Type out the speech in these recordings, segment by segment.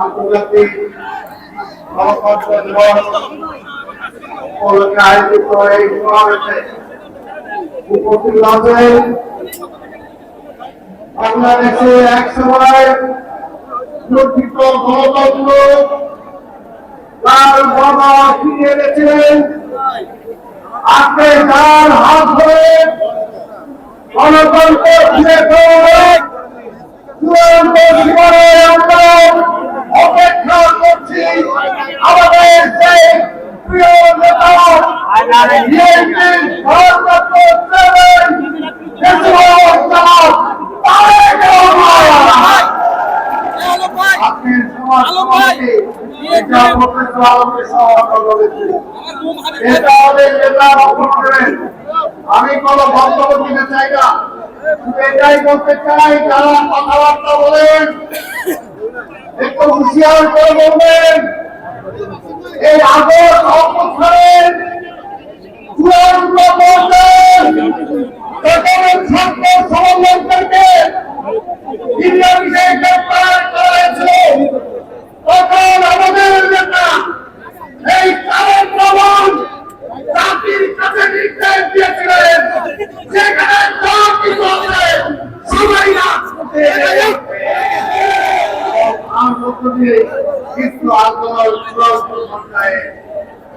আন্তর্জাতিক গণতন্ত্র তার হাত ধরে গণতন্ত্র পেয়ে চূড়ান্ত জীবনে আমরা অপেক্ষা করছি আমাদের সেই প্রিয় নেতা বিএনপির ভারপ্রাপ্ত চেয়ারম্যান দেশবন্ধু জনাব তারেক রহমান। আজকের সমাজ সমিতি এটা প্রফেসর আলমের সমাবেশ করেছে। এটা আমাদের নেতা বক্তব্য করেন। আমি কোনো বক্তব্য দিতে চাই না এটাই বলতে চাই যারা কথাবার্তা বলেন একটু হুঁশিয়ার করে বলবেন এই আগর অবস্থানের চূড়ান্ত পর্যায়ে সকল ছাত্র সমন্বয়কদেরকে ইন্ডিয়া বিষয়ে গ্রেপ্তার করা হয়েছিল তখন আমাদের নেতা এই কারণ প্রমাণ জাতির কাছে নির্দেশ দিয়েছিলেন যেখানে যা কিছু আছে সবাই না আর মধ্য দিয়ে কিছু আন্দোলন চূড়ান্ত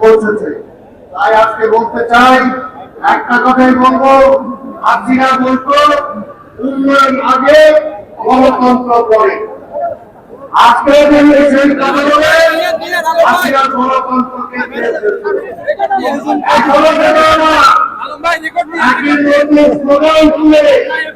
পৌঁছেছে। তাই আজকে বলতে চাই, একটা কথাই বলব, হাসিনা বলতো উন্নয়ন আগে গণতন্ত্র পরে আজকে গণতন্ত্রকে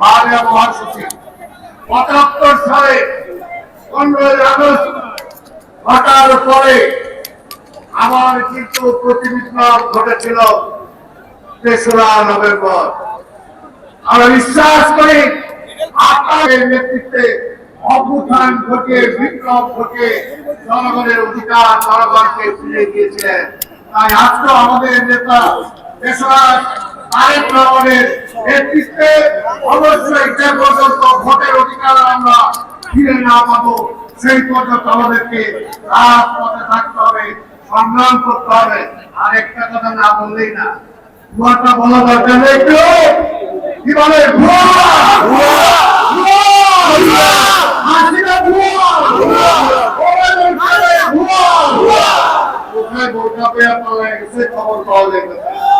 মাননীয় মহাসচিব, পঁচাত্তর সালে পনেরোই আগস্ট ঘটার পরে আমার কিন্তু প্রতিবিপ্লব ঘটেছিল তেসরা নভেম্বর। আমরা বিশ্বাস করি আপনাদের নেতৃত্বে অভ্যুত্থান ঘটিয়ে, বিপ্লব ঘটিয়ে জনগণের অধিকার জনগণকে ফিরে দিয়েছিলেন। তাই আজকে আমাদের নেতা দেশরাজ তারেক রহমানের নেতৃত্বে অবশ্যই যে পর্যন্ত ভোটের অধিকার আমরা ফিরে না পাবো সেই পর্যন্ত আমাদেরকে রাজপথে থাকতে হবে সংগ্রাম করতে হবে। আর একটা কথা না বললেই না ভুয়াটা বলা দরকার নেই একটু। কি বলে? ভুয়া ভুয়া হাসিনা ভুয়া ওরা বলছে ভুয়া কোথায় বোরকা পেয়ে আপনারা খবর পাওয়া যাবে